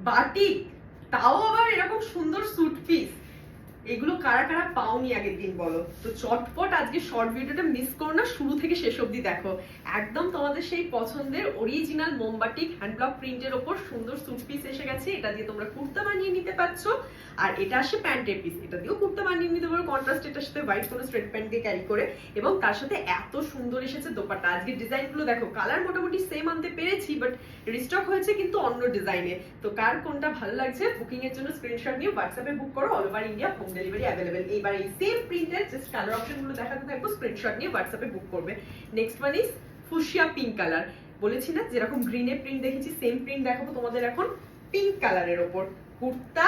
Batik তাও আবার এরকম সুন্দর স্যুট পিস এগুলো কারা কারা পাওনি আগের দিন বলো? তো চটপট আজকে শর্ট ভিডিওটা মিস করো না, শুরু থেকে শেষ অবধি দেখো। একদম তোমাদের সেই পছন্দের অরিজিনাল মোমবাটিক হ্যান্ড ব্লক প্রিন্টের ওপর সুন্দর সুট পিস এসে গেছে, এটা দিয়ে তোমরা কুর্তা বানিয়ে নিতে পারছ। আর এটা আসে প্যান্টের পিস এটা দিয়েও কুর্তা বানিয়ে নিতে পারো কন্ট্রাস্ট এটার সাথে হোয়াইট কোনো স্ট্রেট প্যান্ট দিয়ে ক্যারি করে। এবং তার সাথে এত সুন্দর এসেছে দোপাটা আজকে ডিজাইনগুলো দেখো কালার মোটামুটি সেম আনতে পেরেছি বাট রিস্টক হয়েছে কিন্তু অন্য ডিজাইনে তো কার কোনটা ভালো লাগছে বুকিং এর জন্য স্ক্রিনশট নিয়ে হোয়াটসঅ্যাপে বুক করো all over India home delivery available এইবার এই সেম প্রিন্টের জাস্ট কালার অপশনগুলো দেখাতে থাকব স্ক্রিনশট নিয়ে হোয়াটসঅ্যাপে বুক করবে। Next one is fuchsia pink colour বলেছি না, যেরকম গ্রিনের প্রিন্ট দেখেছি সেম প্রিন্ট দেখাবো তোমাদের এখন পিঙ্ক কালারের ওপর। কুর্তা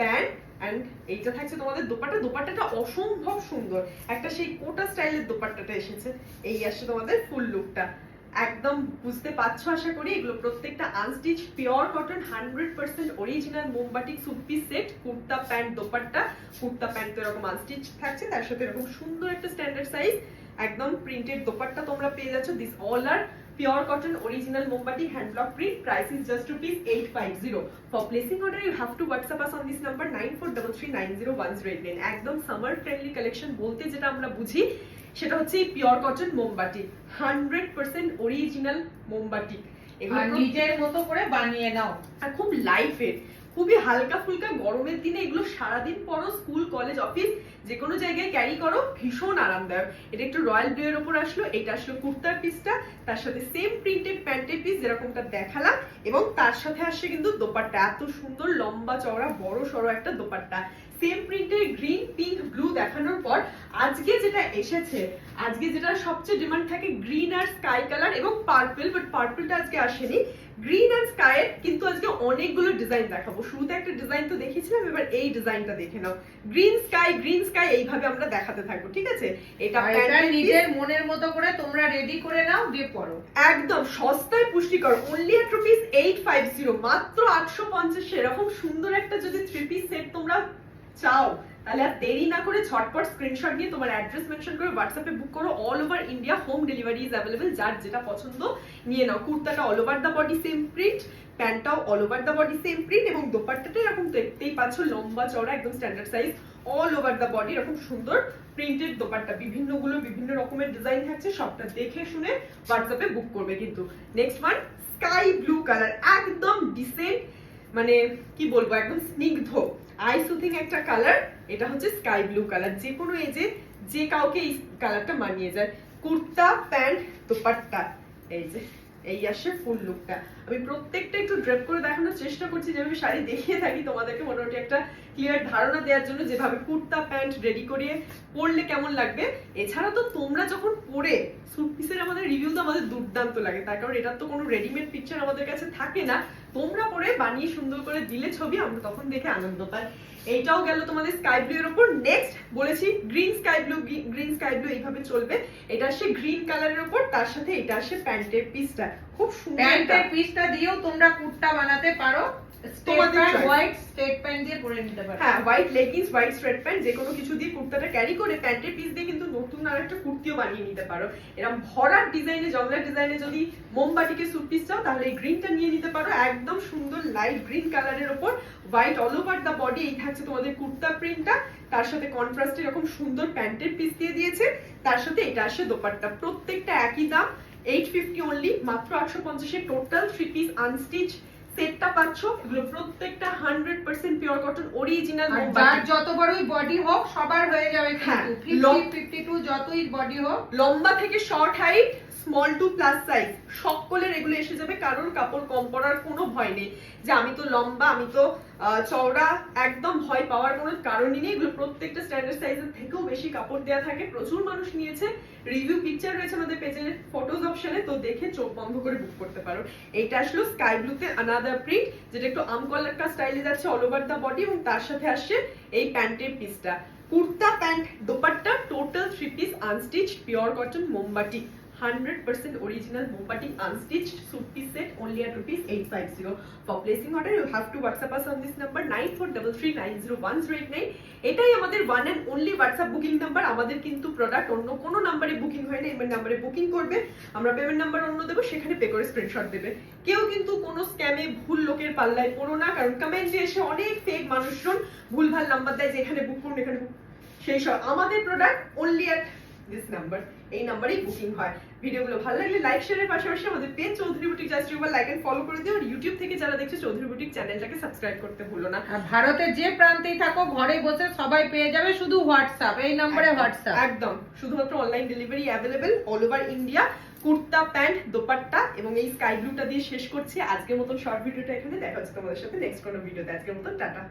প্যান্ট অ্যান্ড এইটা থাকছে তোমাদের দোপাট্টা। দোপাট্টাটা অসম্ভব সুন্দর। একটা সেই কোটা স্টাইলের দোপাট্টাটা এসেছে। এই আসছে তোমাদের ফুল লুকটা একদম বুঝতে পারছ আশা করি? এগুলো প্রত্যেকটা unstitch pure cotton hundred percent original মোমবাটিক suit piece set kurta pant, dupatta. Kurta pant তো এরকম আনস্টিচ থাকছে, তার সাথে এরকম সুন্দর একটা স্ট্যান্ডার্ড সাইজ একদম প্রিন্টেড দোপাট্টা তোমরা পেয়ে যাচ্ছ। This all are pure cotton original mombati hand block print, price is just rupees 850 for placing order, you have to whatsapp us on this number 9433901089 একদম সামার ফ্রেন্ডলি কালেকশন বলতে যেটা আমরা বুঝি সেটা হচ্ছে পিওর কটন মোমবাটি হান্ড্রেড পার্সেন্ট অরিজিনাল মোমবাটি নিজের মতো করে বানিয়ে নাও। আর খুব লাইফের খুবই হালকা ফুলকা গরমের দিনে এগুলো সারাদিন পরো স্কুল কলেজ অফিস যে কোনো জায়গায় ক্যারি করো ভীষণ আরামদায়ক। এটা একটু রয়্যাল ব্লু এর উপর আসলো এটা আসলো কুর্তার পিসটা তার সাথে সেম প্রিন্টেড প্যান্টের পিস যেরকমটা দেখালাম এবং তার সাথে আসছে কিন্তু দোপাট্টা। এত সুন্দর লম্বা চওড়া বড় সড়ো একটা দোপাট্টা। সেম প্রিন্টের গ্রিন পিঙ্ক ব্লু দেখানোর পর আজকে যেটা এসেছে আজকে যেটা সবচেয়ে ডিমান্ড থাকে গ্রিন আর স্কাই কালার এবং পার্পল বাট পার্পলটা আজকে আসেনি। গ্রিন আর স্কাইয়ের কিন্তু আজকে অনেকগুলো ডিজাইন দেখাবো। শুরুতে একটা ডিজাইন তো দেখেছিলাম এবার এই ডিজাইনটা দেখে নাও। গ্রিন স্কাই গ্রিন স্কাই এইভাবে আমরা দেখাতে থাকব ঠিক আছে? এটা নিজের মনের মতো করে তোমরা রেডি করে নাও দিয়ে পরো একদম সস্তায় পুষ্টিকর only at rupees eight five zero মাত্র আটশো পঞ্চাশ এরকম সুন্দর একটা যদি থ্রি পিস সেট তোমরা চাও, তাহলে আর দেরি না করে ঝটপট স্ক্রিনশট নিয়ে তোমার অ্যাড্রেস মেনশন করে হোয়াটসঅ্যাপে বুক করো all over India home delivery is available যার যেটা পছন্দ নিয়ে নাও। কুর্তাটা all over the body same print প্যান্টটাও all over the body same print এবং দোপাট্টাটা এরকম দেখতেই পাচ্ছ, লম্বা, চওড়া, একদম standard size all over the body এরকম সুন্দর প্রিন্টেড দোপাট্টা। বিভিন্নগুলো বিভিন্ন রকমের ডিজাইন থাকছে, সবটা দেখে শুনে হোয়াটসঅ্যাপে বুক করবে কিন্তু। Next one sky blue colour একদম ডিসেন্ট মানে কি বলব, একদম স্নিগ্ধ আই সুথিং একটা কালার এটা হচ্ছে স্কাই ব্লু কালার যে কোনো এজে যে কাউকে এই কালারটা মানিয়ে যায়। কুর্তা, প্যান্ট, দোপাট্টা, এই যে, এই আসে ফুল লুকটা আমি প্রত্যেকটা একটু ড্রেপ করে দেখানোর চেষ্টা করছি, যেভাবে শাড়ি দেখিয়ে থাকি, তোমাদেরকে মোটামুটি একটা ক্লিয়ার ধারণা দেওয়ার জন্য যেভাবে কুর্তা প্যান্ট রেডি করিয়ে পরলে কেমন লাগবে এছাড়া তো তোমরা যখন পরে স্যুট পিসের আমাদের রিভিউ তো আমাদের দুর্দান্ত লাগে। তার কারণ এটার তো কোনো রেডিমেড পিকচার আমাদের কাছে থাকে না। তোমরা পরে বানিয়ে সুন্দর করে দিলে ছবি আমরা তখন দেখে আনন্দ পাই। এইটাও গেল তোমাদের স্কাই ব্লু এর উপর নেক্সট বলেছি green sky blue green sky blue এইভাবে চলবে। এটা আসে গ্রিন কালারের উপর তার সাথে এটা আসে প্যান্টের পিসটা খুব সুন্দর প্যান্টের পিসটা দিয়েও তোমরা কুর্তা বানাতে পারো। স্টেট তোমাদের pant choice। White straight pant দিয়ে পরে নিতে পারো। হ্যাঁ white leggings white straight pant যে কোনো কিছু দিয়ে কুর্তাটা ক্যারি করে প্যান্টের পিস দিয়ে কিন্তু নতুন আর একটা কুর্তিও বানিয়ে নিতে পারো। এরকম ভরার ডিজাইনে ডিজাইনে যদি মোমবাটিকে স্যুট পিস চাও তাহলে এই গ্রিনটা নিয়ে নিতে পারো। একদম সুন্দর লাইট গ্রিন কালারের ওপর white all over the body এই থাকছে তোমাদের কুর্তা প্রিন্টটা তার সাথে কন্ট্রাস্ট এরকম সুন্দর প্যান্টের পিস দিয়ে দিয়েছে। তার সাথে এটা আসে দোপাট্টা। প্রত্যেকটা একই দাম এইট ফিফটি অনলি মাত্র আটশো পঞ্চাশের টোটাল থ্রি পিস আনস্টিচ পাচ্ছ এগুলো প্রত্যেকটা hundred percent pure cotton original যার যত বড়ই বডি হোক সবার হয়ে যাবে হ্যাঁ, ফিফটি টু যতই বডি হোক। লম্বা থেকে short height small to plus size সকলের এগুলো এসে যাবে, কারোর কাপড় কম পড়ার কোনো ভয় নেই। যে আমি তো লম্বা, আমি তো চওড়া, একদম ভয় পাওয়ার কোনো কারণই নেই। এগুলো প্রত্যেকটা স্ট্যান্ডার্ড সাইজের থেকেও বেশি কাপড় দেওয়া থাকে। প্রচুর মানুষ নিয়েছে। রিভিউ পিকচার রয়েছে আমাদের পেজের ফটোজ অপশনে তো দেখে চোখ বন্ধ করে বুক করতে পারো। এইটা আসলো স্কাই ব্লুতে আনাদার প্রিন্ট যেটা একটু আম কলারকা স্টাইলে যাচ্ছে অল ওভার দ্য বডি এবং তার সাথে আসছে এই প্যান্টের পিসটা kurta pant dupatta total three piece unstitch pure cotton মোমবাটি hundred percent original মোপাটি unstitch suit piece set only at rupees 850 for placing order, you have to whatsapp us on this number 9433901089 এটাই আমাদের one and only WhatsApp booking number আমাদের কিন্তু product অন্য কোনো নাম্বারে booking হয় না, এই নাম্বারে বুকিং করবে, আমরা পেমেন্ট নাম্বার অন্য দেবো, সেখানে পে করে স্ক্রিনশট দেবে। কেউ কিন্তু কোনো স্ক্যামে ভুল লোকের পাল্লায় পড়ো না, কারণ কমেন্টে এসে অনেক ফেক মানুষজন ভুলভাল নাম্বার দেয়, যে এখানে বুক করুন, এখানে সেই সব। আমাদের product only at this number এই নাম্বারেই বুকিং হয়। ভিডিওগুলো ভালো লাগলে লাইক শেয়ারের পাশাপাশি আমাদের পেজ চৌধুরী বুটিক জাস্ট ইউবার লাইক এন্ড ফলো করে দিও। আর ইউটিউব থেকে যারা দেখছ চৌধুরী বুটিক চ্যানেলটাকে সাবস্ক্রাইব করতে ভুলো না। আর ভারতের যে প্রান্তেই থাকো ঘরে বসে সবাই পেয়ে যাবে শুধু হোয়াটসঅ্যাপ এই নম্বরে হোয়াটসঅ্যাপ একদম। শুধুমাত্র online delivery available all over India kurta pant dupatta এবং এই স্কাই ব্লুটা দিয়ে শেষ করছি। আজকের মতন শর্ট ভিডিওটা এখানে দেখা হচ্ছে তোমাদের সাথে নেক্সট কোনো ভিডিওতে আজকের মতন টাটা।